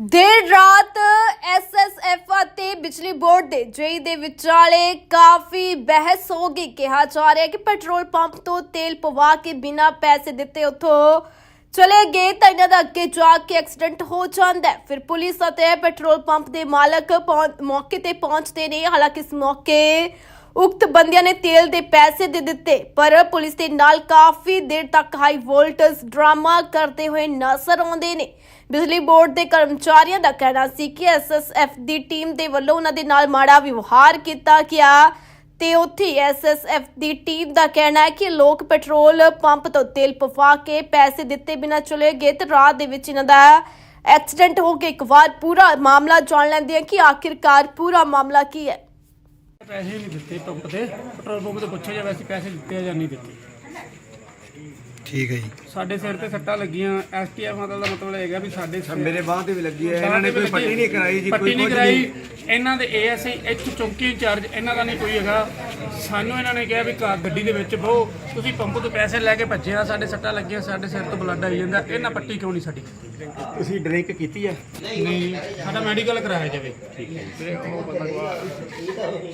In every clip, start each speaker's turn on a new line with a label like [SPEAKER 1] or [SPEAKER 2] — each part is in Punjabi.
[SPEAKER 1] ਦੇਰ ਰਾਤ ਐਸਐਸਐਫ ਅਤੇ ਬਿਜਲੀ ਬੋਰਡ ਦੇ ਜੇਈ ਦੇ ਵਿਚਾਲੇ ਕਾਫੀ ਬਹਿਸ ਹੋ ਗਈ। ਕਿਹਾ ਜਾ ਰਿਹਾ ਕਿ ਪੈਟਰੋਲ ਪੰਪ ਤੋਂ ਤੇਲ ਪਵਾ ਕੇ ਬਿਨਾਂ ਪੈਸੇ ਦਿੱਤੇ ਉੱਥੋਂ ਚਲੇ ਗਏ ਤਾਂ ਇਹਨਾਂ ਦਾ ਅੱਗੇ ਜਾ ਕੇ ਐਕਸੀਡੈਂਟ ਹੋ ਜਾਂਦਾ ਹੈ। ਫਿਰ ਪੁਲਿਸ ਅਤੇ ਪੈਟਰੋਲ ਪੰਪ ਦੇ ਮਾਲਕ ਪਹੁੰ- ਮੌਕੇ ਤੇ ਪਹੁੰਚਦੇ ਨੇ। ਹਾਲਾਂਕਿ ਇਸ ਮੌਕੇ ਉਕਤ ਬੰਦਿਆਂ ਨੇ ਤੇਲ ਦੇ ਪੈਸੇ ਦੇ ਦਿੱਤੇ, ਪਰ ਪੁਲਿਸ ਦੇ ਨਾਲ ਕਾਫੀ ਦੇਰ ਤੱਕ ਹਾਈ ਵੋਲਟੇਜ ਡਰਾਮਾ ਕਰਦੇ ਹੋਏ ਨਜ਼ਰ ਆਉਂਦੇ ਨੇ। ਬਿਜਲੀ ਬੋਰਡ ਦੇ ਕਰਮਚਾਰੀਆਂ ਦਾ ਕਹਿਣਾ ਸੀ ਕਿ ਐਸਐਸਐਫ ਦੀ ਟੀਮ ਦੇ ਵੱਲੋਂ ਉਹਨਾਂ ਦੇ ਨਾਲ ਮਾੜਾ ਵਿਵਹਾਰ ਕੀਤਾ ਗਿਆ ਤੇ ਉੱਥੇ ਐਸਐਸਐਫ ਦੀ ਟੀਮ ਦਾ ਕਹਿਣਾ ਹੈ ਕਿ ਲੋਕ ਪੈਟਰੋਲ ਪੰਪ ਤੋਂ ਤੇਲ ਪਵਾ ਕੇ ਪੈਸੇ ਦਿੱਤੇ ਬਿਨਾਂ ਚਲੇ ਗਏ ਤੇ ਰਾਤ ਦੇ ਵਿੱਚ ਇਹਨਾਂ ਦਾ ਐਕਸੀਡੈਂਟ ਹੋ ਕੇ ਇੱਕ ਵਾਰ ਪੂਰਾ ਮਾਮਲਾ ਜਾਣ ਲੈਂਦੇ ਆ ਕਿ ਆਖਿਰਕਾਰ ਪੂਰਾ ਮਾਮਲਾ ਕੀ ਹੈ।
[SPEAKER 2] ਪੈਸੇ ਨਹੀਂ ਦਿੱਤੇ ਪੰਪ ਤੇ ਪੈਟਰੋਲ ਪੰਪ ਤੇ ਪੁੱਛਿਆ ਜਾਵੇ ਅਸੀਂ ਪੈਸੇ ਦਿੱਤੇ ਆ ਜਾਂ ਨਹੀਂ ਦਿੱਤੇ।
[SPEAKER 3] ਠੀਕ ਹੈ ਜੀ।
[SPEAKER 2] ਸਾਡੇ ਸਿਰ ਤੇ ਸੱਟਾਂ ਲੱਗੀਆਂ। ਐਸਟੀਐਫ ਮਤਲਬ ਦਾ ਮਤਲਬ ਹੈਗਾ ਵੀ ਸਾਡੇ ਸਿਰ
[SPEAKER 4] ਮੇਰੇ ਬਾਹ ਤੇ ਵੀ ਲੱਗੀ ਹੈ। ਇਹਨਾਂ ਨੇ ਕੋਈ ਪੱਟੀ ਨਹੀਂ ਕਰਾਈ ਜੀ
[SPEAKER 2] ਪੱਟੀ
[SPEAKER 4] ਕੋਈ
[SPEAKER 2] ਨਹੀਂ ਕਰਾਈ। ਇਹਨਾਂ ਦੇ ਏਐਸਆਈ ਇੱਥੇ ਚੌਂਕੀ ਇੰਚਾਰਜ ਇਹਨਾਂ ਦਾ ਨਹੀਂ ਕੋਈ ਹੈਗਾ। ਸਾਨੂੰ ਇਹਨਾਂ ਨੇ ਕਿਹਾ ਵੀ ਕਾਰ ਗੱਡੀ ਦੇ ਵਿੱਚ ਬਹੁ। ਤੁਸੀਂ ਪੰਪ ਤੋਂ ਪੈਸੇ ਲੈ ਕੇ ਭੱਜੇ ਆ ਸਾਡੇ ਸੱਟਾਂ ਲੱਗੀਆਂ ਸਾਡੇ ਸਿਰ ਤੋਂ ਬਲੱਡ ਆਈ ਜਾਂਦਾ। ਇਹਨਾਂ ਪੱਟੀ ਕਿਉਂ ਨਹੀਂ ਸਾਡੀ?
[SPEAKER 4] ਤੁਸੀਂ ਡਰਿੰਕ ਕੀਤੀ ਹੈ?
[SPEAKER 2] ਨਹੀਂ ਸਾਡਾ ਮੈਡੀਕਲ ਕਰਾਇਆ ਜਾਵੇ।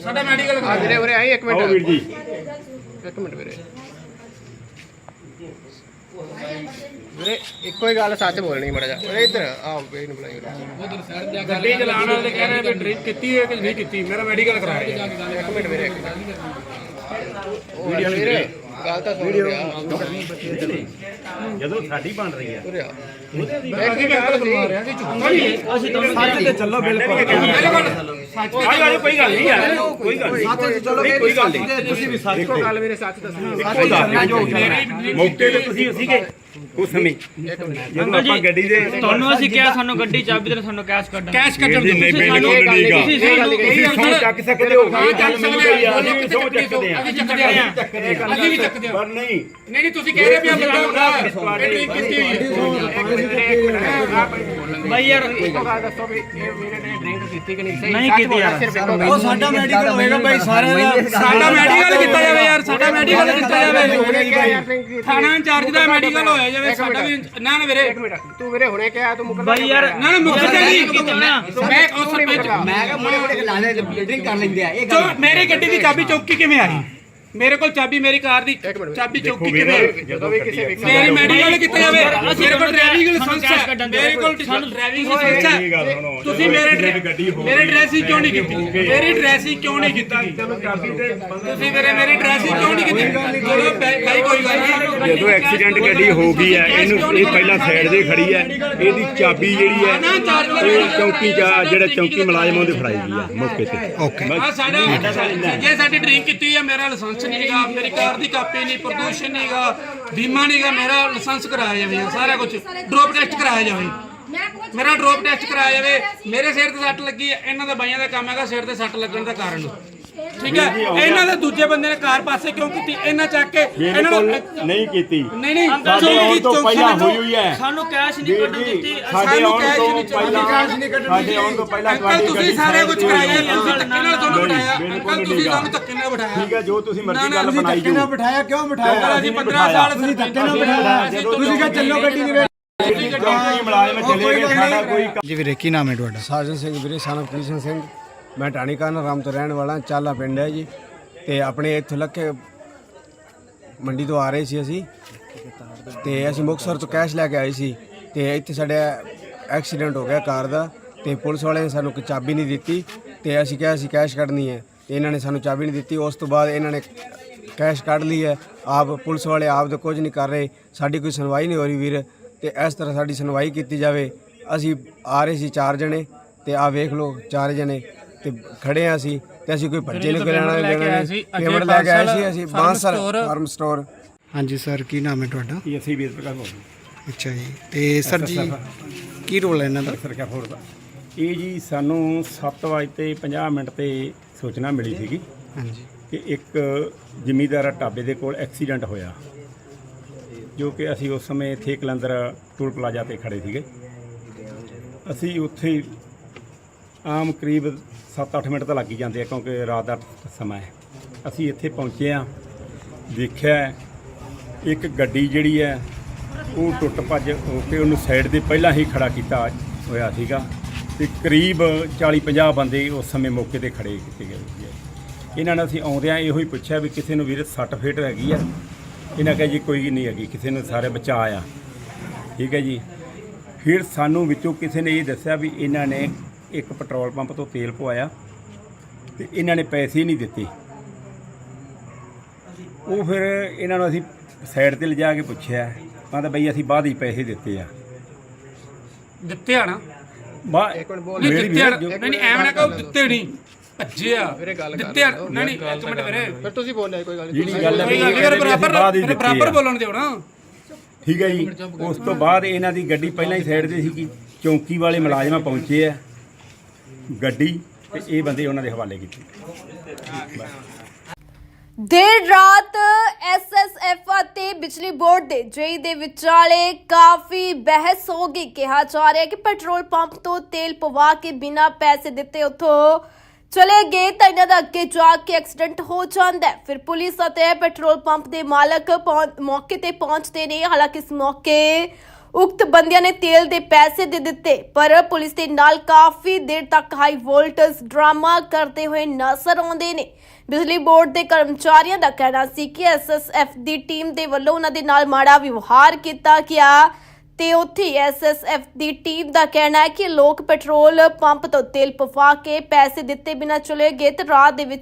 [SPEAKER 2] ਸਾਡਾ ਮੈਡੀਕਲ ਕਰਾਇਆ
[SPEAKER 5] ਵੀਰੇ ਵੀਰੇ ਆਈ ਇੱਕ ਮਿੰਟ।
[SPEAKER 4] ਆਓ ਵੀਰ ਜੀ।
[SPEAKER 5] ਇੱਕ ਮਿੰਟ ਵੀਰੇ। ਵੀਰੇ ਇੱਕੋ ਹੀ ਗੱਲ ਸੱਚ ਬੋਲਣੀ ਮੜਾ ਜਾ। ਵੀਰੇ ਇੱਧਰ ਆਓ ਬਈ ਨੂੰ ਬੁਲਾਇਓ
[SPEAKER 2] ਗੱਡੀ ਚਲਾਉਣ ਵਾਲੇ ਕਹਿ ਰਹੇ ਵੀ ਡਰਿੰਕ ਕੀਤੀ ਹੈ ਕਿ ਨਹੀਂ ਕੀਤੀ। ਮੇਰਾ ਮੈਡੀਕਲ ਕਰਾਇਆ
[SPEAKER 5] ਇੱਕ ਮਿੰਟ ਵੀਰੇ ਵੀਡੀਓ ਵੀਰੇ ਗੱਲ ਤਾਂ ਸੁਣ ਵੀਡੀਓ
[SPEAKER 4] ਜਦੋਂ ਸਾਡੀ ਬਣ ਰਹੀ ਹੈ
[SPEAKER 5] ਵੀਰੇ ਆ।
[SPEAKER 2] ਅਸੀਂ ਮੈਡੀਕਲ ਕਰਵਾ ਰਹੇ ਹਾਂ ਅਸੀਂ ਝੂਠ ਨਹੀਂ ਅਸੀਂ
[SPEAKER 4] ਸੱਚ ਤੇ ਚੱਲੋ ਬਿਲਕੁਲ। ਗੱਲ ਨਹੀਂ ਕੋਈ ਗੱਲ ਨਹੀਂ ਯਾਰ। ਕੋਈ ਗੱਲ ਨਹੀਂ। ਨਹੀਂ। ਕੋਈ ਗੱਲ ਨਹੀਂ। ਤੁਸੀਂ ਵੀ ਸੱਚ
[SPEAKER 5] ਇੱਕੋ ਗੱਲ ਵੀਰੇ ਸੱਚ ਦੱਸੋ
[SPEAKER 4] ਇੱਕੋ ਦੱਸ ਮੌਕੇ ਤੇ ਤੁਸੀਂ ਸੀਗੇ ਉਸ ਸਮੇਂ ਜਦੋਂ ਆਪਾਂ ਗੱਡੀ ਦੇ
[SPEAKER 6] ਤੁਹਾਨੂੰ ਅਸੀਂ ਕਿਹਾ ਸਾਨੂੰ ਗੱਡੀ ਚਾਬੀ ਦੇ ਸਾਨੂੰ ਕੈਸ਼ ਕੱਢਣ
[SPEAKER 2] ਕੈਸ਼ ਕੱਢਣ
[SPEAKER 4] ਨਹੀਂ ਨਹੀਂ ਬਿਲਕੁਲ
[SPEAKER 5] ਇਹ ਗੱਲ
[SPEAKER 4] ਨਹੀਂ
[SPEAKER 5] ਇਹ
[SPEAKER 4] ਤੁਸੀਂ ਸੌ ਚੱਕ ਸਕਦੇ ਹੋ।
[SPEAKER 2] ਹਾਂ ਚੱਕ ਸਕਦੇ ਹਾਂ।
[SPEAKER 4] ਆ ਅਸੀਂ ਸੌ ਚੱਕਦੇ ਆ
[SPEAKER 2] ਅਸੀਂ ਚੱਕਦੇ ਹਾਂ। ਅਸੀਂ ਵੀ ਚੱਕਦੇ ਹਾਂ।
[SPEAKER 4] ਪਰ ਨਹੀਂ।
[SPEAKER 2] ਨਹੀਂ ਨਹੀਂ ਤੁਸੀਂ ਕਹਿ ਰਹੇ ਵੀ ਆ ਬੰਦਾ ਇਹ ਡਰਿੰਕ ਕੀਤੀ ਹੋਈ ਹੈ।
[SPEAKER 6] ਬਾਈ ਯਾਰ
[SPEAKER 5] ਇੱਕੋ ਗੱਲ ਦੱਸੋ ਵੀ ਇਹ ਵੀਰੇ ਨੇ ਡਰਿੰਕ ਕੀਤੀ ਕਿ ਨਹੀਂ? ਸਹੀ
[SPEAKER 6] ਨਹੀਂ ਕੀਤੀ ਯਾਰ।
[SPEAKER 5] ਗੱਲ
[SPEAKER 3] ਉਹ ਸਾਡਾ ਮੈਡੀਕਲ ਹੋਏਗਾ ਭਾਈ ਸਾਰਿਆਂ ਦਾ
[SPEAKER 2] ਸਾਡਾ ਮੈਡੀਕਲ ਕੀਤਾ ਜਾਵੇ ਯਾਰ ਸਾਡਾ ਮੈਡੀਕਲ ਕੀਤਾ ਜਾਵੇ। ਥਾਣਾ ਇੰਚਾਰਜ ਦਾ ਮੈਡੀਕਲ ਹੋਇਆ ਜਾਵੇ ਸਾਡਾ ਵੀ। ਨਾ ਨਾ ਵੀਰੇ।
[SPEAKER 5] ਇੱਕ ਮਿੰਟ ਤੂੰ ਵੀਰੇ ਹੁਣੇ ਕਿਹਾ ਤੂੰ ਮੁਕਰ
[SPEAKER 6] ਬਾਈ ਯਾਰ
[SPEAKER 2] ਨਾ ਨਾ ਮੁੱਖ ਜੀ
[SPEAKER 6] ਮੈਂ
[SPEAKER 2] ਮੈਂ ਉਸ ਸਰਪੰਚ
[SPEAKER 5] ਮੈਂ
[SPEAKER 7] ਕਿਹਾ ਮੁੰਡੇ ਮੁੰਡੇ ਲਾਣੇ ਡਰਿੰਕ ਕਰ ਲੈਂਦੇ ਆ ਇਹ
[SPEAKER 2] ਜੋ ਮੇਰੀ ਗੱਡੀ ਦੀ ਚਾਬੀ ਚੌਕੀ ਕਿਵੇਂ ਆਈ? ਮੇਰੇ ਕੋਲ ਚਾਬੀ ਮੇਰੀ ਕਾਰ ਦੀ ਚਾਬੀ ਚੌਕੀ ਕਿਵੇਂ?
[SPEAKER 5] ਜਦੋਂ ਵੀ ਕਿਸੇ ਵਿਅਕਤੀ
[SPEAKER 2] ਮੇਰੀ ਮੈਡੀਕਲ ਕੀਤਾ ਜਾਵੇ ਮੇਰੇ ਕੋਲ ਡਰਾਈਵਿੰਗ ਲਾਇਸੈਂਸ ਹੈ। ਮੇਰੇ ਕੋਲ
[SPEAKER 6] ਸਾਨੂੰ
[SPEAKER 2] ਡਰਾਈਵਿੰਗ ਲਾਇਸੈਂਸ ਹੈ। ਤੁਸੀਂ ਮੇਰੇ
[SPEAKER 4] ਜਦੋਂ ਗੱਡੀ ਹੋ
[SPEAKER 2] ਮੇਰੇ ਡਰੈਸਿੰਗ ਕਿਉਂ ਨਹੀਂ ਕੀਤੀ? ਮੇਰੀ ਡਰੈਸਿੰਗ ਕਿਉਂ ਨਹੀਂ ਕੀਤੀ? ਤੁਸੀਂ ਮੇਰੇ ਮੇਰੀ ਡਰੈਸਿੰਗ ਕਿਉਂ ਨਹੀਂ ਕੀਤੀ? ਚਲੋ ਭਾਈ ਭਾਈ ਕੋਈ ਗੱਲ ਨਹੀਂ
[SPEAKER 4] ਜਦੋਂ ਐਕਸੀਡੈਂਟ ਗੱਡੀ ਹੋ ਗਈ ਹੈ ਇਹਨੂੰ ਇਹ ਪਹਿਲਾਂ ਸਾਈਡ ਤੇ ਖੜੀ ਹੈ ਇਹਦੀ ਚਾਬੀ ਜਿਹੜੀ ਹੈ ਉਹ ਚੌਕੀ ਚ ਜਿਹੜਾ ਚੌਕੀ ਮੁਲਾਜ਼ਮ ਉਹਦੇ ਫੜਾਈ ਗਈ ਹੈ ਮੌਕੇ ਤੇ।
[SPEAKER 3] ਓਕੇ।
[SPEAKER 2] ਆ ਸਾਡਾ ਜੇ ਸਾਡੀ ਡਰਿੰਕ ਕੀਤੀ ਹੈ ਮੇਰਾ ਲਾਇਸੈਂਸ ਨਹੀਂ ਹੈਗਾ ਮੇਰੀ ਕਾਰ ਦੀ ਕਾਪੀ ਨਹੀਂ ਪ੍ਰਦੂਸ਼ਣ ਨਹੀਂ ਹੈਗਾ ਬੀਮਾ ਨਹੀਂ ਹੈਗਾ ਮੇਰਾ ਲਾਇਸੈਂਸ ਕਰਾਇਆ ਜਾਵੇ ਸਾਰਾ ਕੁਝ ਡ੍ਰੌਪ ਟੈਸਟ ਕਰਾਇਆ ਜਾਵੇ। ਮੇਰਾ ਡ੍ਰੌਪ ਟੈਸਟ ਕਰਾਇਆ ਜਾਵੇ ਮੇਰੇ ਸਿਰ ਤੇ ਸੱਟ ਲੱਗੀ ਹੈ ਇਹਨਾਂ ਦਾ ਬਾਈਆਂ ਦਾ ਕੰਮ ਹੈਗਾ ਸਿਰ ਤੇ ਸੱਟ ਲੱਗਣ ਦਾ ਕਾਰਨ। ਠੀਕ ਹੈ? ਇਹਨਾਂ ਦੇ ਦੂਜੇ ਬੰਦੇ ਨੇ ਕਾਰ ਪਾਸੇ ਕਿਉਂ ਕੀਤੀ? ਇਹਨਾਂ ਚੱਕ ਕੇ ਇਹਨਾਂ
[SPEAKER 4] ਬਿਲਕੁਲ
[SPEAKER 2] ਨੂੰ
[SPEAKER 4] ਨਹੀਂ ਕੀਤੀ।
[SPEAKER 2] ਨਹੀਂ ਨਹੀਂ
[SPEAKER 4] ਸਾਡੇ ਆਉਣ ਤੋਂ ਪਹਿਲਾਂ ਹੋਈ ਹੋਈ ਹੈ।
[SPEAKER 6] ਸਾਨੂੰ ਕੈਸ਼ ਨਹੀਂ ਕੱਢਣ
[SPEAKER 4] ਵੀਰ ਜੀ,
[SPEAKER 6] ਦਿੱਤੀ।
[SPEAKER 4] ਸਾਡੇ
[SPEAKER 2] ਸਾਨੂੰ
[SPEAKER 4] ਆਉਣ
[SPEAKER 2] ਕੈਸ਼
[SPEAKER 4] ਤੋਂ
[SPEAKER 2] ਨਹੀਂ
[SPEAKER 4] ਪਹਿਲਾਂ ਸਾਡੇ ਆਉਣ ਤੋਂ ਪਹਿਲਾਂ
[SPEAKER 2] ਅੰਕਲ ਤੁਸੀਂ ਸਾਰੇ ਕੁਝ ਕਰਾਇਆ। ਤੁਸੀਂ ਧੱਕੇ ਨਾਲ ਤੁਹਾਨੂੰ
[SPEAKER 4] ਨਹੀਂ,
[SPEAKER 2] ਬਿਠਾਇਆ? ਅੰਕਲ ਤੁਸੀਂ। ਸਾਨੂੰ ਧੱਕੇ ਨਾਲ ਬਿਠਾਇਆ।
[SPEAKER 4] ਠੀਕ ਹੈ ਜੋ ਤੁਸੀਂ ਮਰਜ਼ੀ ਗੱਲ
[SPEAKER 2] ਤੁਸੀਂ
[SPEAKER 4] ਬਣਾਈ
[SPEAKER 3] ਧੱਕੇ ਨਾਲ
[SPEAKER 4] ਜੋ
[SPEAKER 3] ਬਿਠਾਇਆ ਕਿਉਂ ਬਿਠਾਇਆ?
[SPEAKER 2] ਅਸੀਂ 15 ਸਾਲ
[SPEAKER 3] ਤੁਸੀਂ ਧੱਕੇ ਨਾਲ ਬਿਠਾਇਆ। ਤੁਸੀਂ ਕਿਹਾ ਚੱਲੋ ਗੱਡੀ ਦੇ ਵਿੱਚ
[SPEAKER 4] ਚੌਕੀ ਮੁਲਾਜ਼ਮ ਚਲੇ ਗਏ ਸਾਡਾ ਕੋਈ
[SPEAKER 3] ਜੀ ਵੀਰੇ ਕੀ ਨਾਮ ਹੈ ਤੁਹਾਡਾ?
[SPEAKER 7] ਸਾਜਨ ਸਿੰਘ ਵੀਰੇ ਸਾਨਕ ਕ੍ਰਿਸ਼ਨ ਸਿੰਘ। ਮੈਂ ਢਾਣੀ ਕਾਨ ਰਾਮ ਤੋਂ ਰਹਿਣ ਵਾਲਾ, ਚਾਲਾ ਪਿੰਡ ਹੈ ਜੀ। ਤੇ ਆਪਣੇ ਇੱਥੋਂ ਲੱਗੇ ਮੰਡੀ ਤੋਂ ਆ ਰਹੇ ਸੀ ਅਸੀਂ। ਤੇ ਅਸੀਂ ਮੁਕਤਸਰ ਤੋਂ ਕੈਸ਼ ਲੈ ਕੇ ਆਏ ਸੀ। ਤੇ ਇੱਥੇ ਸਾਡੇ ਐਕਸੀਡੈਂਟ ਹੋ ਗਿਆ ਕਾਰ ਦਾ। ਤੇ ਪੁਲਿਸ ਵਾਲਿਆਂ ਨੇ ਸਾਨੂੰ ਕੋਈ ਚਾਬੀ ਨਹੀਂ ਦਿੱਤੀ। ਤੇ ਅਸੀਂ ਕਿਹਾ ਅਸੀਂ ਕੈਸ਼ ਕੱਢਣੀ ਹੈ। ਤੇ ਇਹਨਾਂ ਨੇ ਸਾਨੂੰ ਚਾਬੀ ਨਹੀਂ ਦਿੱਤੀ। ਉਸ ਤੋਂ ਬਾਅਦ ਇਹਨਾਂ ਨੇ ਕੈਸ਼ ਕੱਢ ਲਈ ਹੈ। ਆਪ ਪੁਲਿਸ ਵਾਲੇ ਆਪ ਤਾਂ ਕੁਝ ਨਹੀਂ ਕਰ ਰਹੇ। ਸਾਡੀ ਕੋਈ ਸੁਣਵਾਈ ਨਹੀਂ ਹੋ ਰਹੀ ਵੀਰ। ਤੇ ਇਸ ਤਰ੍ਹਾਂ ਸਾਡੀ ਸੁਣਵਾਈ ਕੀਤੀ ਜਾਵੇ। ਅਸੀਂ ਆ ਰਹੇ ਸੀ ਚਾਰ ਜਣੇ। ਤੇ ਆ ਵੇਖ ਲਓ ਚਾਰ ਜਣੇ। ਤੇ ਖੜੇ ਆ ਅਸੀਂ ਤੇ ਅਸੀਂ ਕੋਈ ਭੱਜੇ ਨਹੀਂ ਕੋਈ ਲੈਣਾ ਨਹੀਂ ਪੇਮੈਂਟ ਲੈ ਕੇ ਆਏ ਸੀ ਅਸੀਂ ਬਾਂਸਰ ਫਾਰਮ ਸਟੋਰ
[SPEAKER 3] ਹਾਂਜੀ ਸਰ ਕੀ ਨਾਮ ਹੈ ਤੁਹਾਡਾ?
[SPEAKER 4] ਇਹ ਅਸੀਂ ਵੀਰ ਪ੍ਰਕਾਸ਼ ਬੋਲਦੇ
[SPEAKER 3] ਅੱਛਾ ਜੀ। ਤੇ ਸਰ ਜੀ ਕੀ ਰੋਲ ਹੈ ਇਹਨਾਂ ਦਾ?
[SPEAKER 4] ਸਰਕਾ ਫੋਰ ਦਾ? ਇਹ ਜੀ ਸਾਨੂੰ 7 ਵਜੇ ਤੇ 50 ਮਿੰਟ ਤੇ ਸੂਚਨਾ ਮਿਲੀ ਸੀਗੀ
[SPEAKER 3] ਹਾਂਜੀ।
[SPEAKER 4] ਕਿ ਇੱਕ ਜ਼ਿਮੀਦਾਰ ਢਾਬੇ ਦੇ ਕੋਲ ਐਕਸੀਡੈਂਟ ਹੋਇਆ ਜੋ ਕਿ ਅਸੀਂ ਉਸ ਸਮੇਂ ਇੱਥੇ ਕਲੰਦਰ ਟੂਲ ਪਲਾਜ਼ਾ ਤੇ ਖੜੇ ਸੀਗੇ। ਅਸੀਂ ਉੱਥੇ ਹੀ ਆਮ ਕਰੀਬ 7-8 ਮਿੰਟ ਤਾਂ ਲੱਗ ਹੀ ਜਾਂਦੇ ਆ, ਕਿਉਂਕਿ ਰਾਤ ਦਾ ਸਮਾਂ ਹੈ। ਅਸੀਂ ਇੱਥੇ ਪਹੁੰਚੇ ਆ ਦੇਖਿਆ ਇੱਕ ਗੱਡੀ ਜਿਹੜੀ ਹੈ, ਉਹ ਟੁੱਟ ਭੱਜ ਹੋ ਕੇ ਉਹਨੂੰ ਸਾਈਡ ਦੇ ਪਹਿਲਾਂ ਹੀ ਖੜਾ ਕੀਤਾ ਹੋਇਆ ਸੀਗਾ ਤੇ ਕਰੀਬ 40-50 ਬੰਦੇ ਉਸ ਸਮੇਂ ਮੌਕੇ ਤੇ ਖੜੇ ਕੀਤੇ ਗਏ ਸੀਗੇ। ਇਹਨਾਂ ਨੇ ਅਸੀਂ ਆਉਂਦਿਆਂ ਇਹੋ ਹੀ ਪੁੱਛਿਆ ਵੀ ਕਿਸੇ ਨੂੰ ਵੀਰ ਸੱਟ ਫੇਟ ਹੈਗੀ ਆ? ਇਹਨਾਂ ਕਹੇ ਜੀ, ਕੋਈ ਨਹੀਂ ਹੈਗੀ, ਕਿਸੇ ਨੂੰ ਸਾਰੇ ਬਚਾ ਆ ਠੀਕ ਹੈ ਜੀ। ਫਿਰ ਸਾਨੂੰ ਵਿੱਚੋਂ ਕਿਸੇ ਨੇ ਇਹ ਦੱਸਿਆ ਵੀ ਇਹਨਾਂ ਨੇ ਇੱਕ ਪੈਟਰੋਲ ਪੰਪ ਤੋਂ ਤੇਲ ਪਵਾਇਆ ਤੇ ਇਹਨਾਂ ਨੇ ਪੈਸੇ ਹੀ ਨਹੀਂ ਦਿੱਤੇ। ਉਹ ਫਿਰ ਇਹਨਾਂ ਨੂੰ ਅਸੀਂ ਸਾਈਡ ਤੇ ਲਿਜਾ ਕੇ ਪੁੱਛਿਆ ਕਹਿੰਦਾ ਬਈ ਅਸੀਂ ਬਾਅਦ ਹੀ ਪੈਸੇ ਦਿੱਤੇ ਆ।
[SPEAKER 2] ਦਿੱਤੇ ਆ ਨਾ?
[SPEAKER 4] ਬਾ
[SPEAKER 5] ਇੱਕ ਮਿੰਟ ਬੋਲ
[SPEAKER 2] ਨਹੀਂ
[SPEAKER 4] ਮੇਰੀ
[SPEAKER 2] ਦਿੱਤੇ ਆ ਨਹੀਂ ਨਹੀਂ ਐਵੇਂ ਨਾ ਕਹੋ ਦਿੱਤੇ ਨਹੀਂ ਭੱਜੇ ਆ।
[SPEAKER 5] ਵੀਰੇ ਗੱਲ ਕਰ
[SPEAKER 2] ਦਿੱਤੇ ਆ। ਨਹੀਂ ਨਹੀਂ ਇੱਕ ਮਿੰਟ ਵੀਰੇ।
[SPEAKER 5] ਫਿਰ ਤੁਸੀਂ ਬੋਲਿਆ ਕੋਈ ਗੱਲ ਨਹੀਂ।
[SPEAKER 4] ਜਿਹੜੀ ਗੱਲ ਹੈ
[SPEAKER 2] ਕੋਈ
[SPEAKER 4] ਵੀ
[SPEAKER 2] ਗੱਲ
[SPEAKER 4] ਇਹ
[SPEAKER 2] ਨਹੀਂ
[SPEAKER 4] ਕਹਿੰਦੇ ਵੀ ਅਸੀਂ
[SPEAKER 2] ਬਰਾਬਰ ਬਰਾਬਰ ਬੋਲਣ ਦਿਓ ਨਾ।
[SPEAKER 4] ਠੀਕ ਹੈ ਜੀ। ਉਸ ਤੋਂ ਬਾਅਦ ਇਹਨਾਂ ਦੀ ਗੱਡੀ ਪਹਿਲਾਂ ਹੀ ਸਾਈਡ ਤੇ ਸੀਗੀ। ਚੌਂਕੀ ਵਾਲੇ ਮੁਲਾਜ਼ਮ ਪਹੁੰਚੇ ਆ। ਗੱਡੀ ਤੇ ਇਹ ਬੰਦੇ ਉਹਨਾਂ ਦੇ ਹਵਾਲੇ ਕੀਤੇ।
[SPEAKER 1] ਦੇਰ ਰਾਤ ਐਸਐਸਐਫ ਅਤੇ ਬਿਜਲੀ ਬੋਰਡ ਦੇ ਜੇਈ ਦੇ ਵਿਚਾਲੇ ਕਾਫੀ ਬਹਿਸ ਹੋ ਗਈ। ਕਿਹਾ ਜਾ ਰਿਹਾ ਕਿ ਪੈਟਰੋਲ ਪੰਪ ਤੋਂ ਤੇਲ ਪਵਾ ਕੇ ਬਿਨਾਂ ਪੈਸੇ ਦਿੱਤੇ ਉੱਥੋਂ ਚਲੇ ਗਏ ਤਾਂ ਇਹਨਾਂ ਦਾ ਅੱਗੇ ਜਾ ਕੇ ਐਕਸੀਡੈਂਟ ਹੋ ਜਾਂਦਾ ਹੈ। ਫਿਰ ਪੁਲਿਸ ਅਤੇ ਪੈਟਰੋਲ ਪੰਪ ਦੇ ਮਾਲਕ ਪਹੁੰ- ਮੌਕੇ ਤੇ ਪਹੁੰਚਦੇ ਨੇ। ਹਾਲਾਂਕਿ ਇਸ ਮੌਕੇ ਉਕਤ ਬੰਦਿਆਂ ਨੇ ਤੇਲ ਦੇ ਪੈਸੇ ਦੇ ਦਿੱਤੇ, ਪਰ ਪੁਲਿਸ ਦੇ ਨਾਲ ਕਾਫੀ ਦੇਰ ਤੱਕ ਹਾਈ ਵੋਲਟੇਜ ਡਰਾਮਾ ਕਰਦੇ ਹੋਏ ਨਜ਼ਰ ਆਉਂਦੇ ਨੇ। ਬਿਜਲੀ ਬੋਰਡ ਦੇ ਕਰਮਚਾਰੀਆਂ ਦਾ ਕਹਿਣਾ ਸੀ ਕਿ ਐਸਐਸਐਫ ਦੀ ਟੀਮ ਦੇ ਵੱਲੋਂ ਉਹਨਾਂ ਦੇ ਨਾਲ ਮਾੜਾ ਵਿਵਹਾਰ ਕੀਤਾ ਗਿਆ ਤੇ ਉੱਥੇ ਐਸਐਸਐਫ ਦੀ ਟੀਮ ਦਾ ਕਹਿਣਾ ਹੈ ਕਿ ਲੋਕ ਪੈਟਰੋਲ ਪੰਪ ਤੋਂ ਤੇਲ ਪਵਾ ਕੇ ਪੈਸੇ ਦਿੱਤੇ ਬਿਨਾਂ ਚਲੇ ਗਏ ਤੇ ਰਾਤ ਦੇ ਵਿੱਚ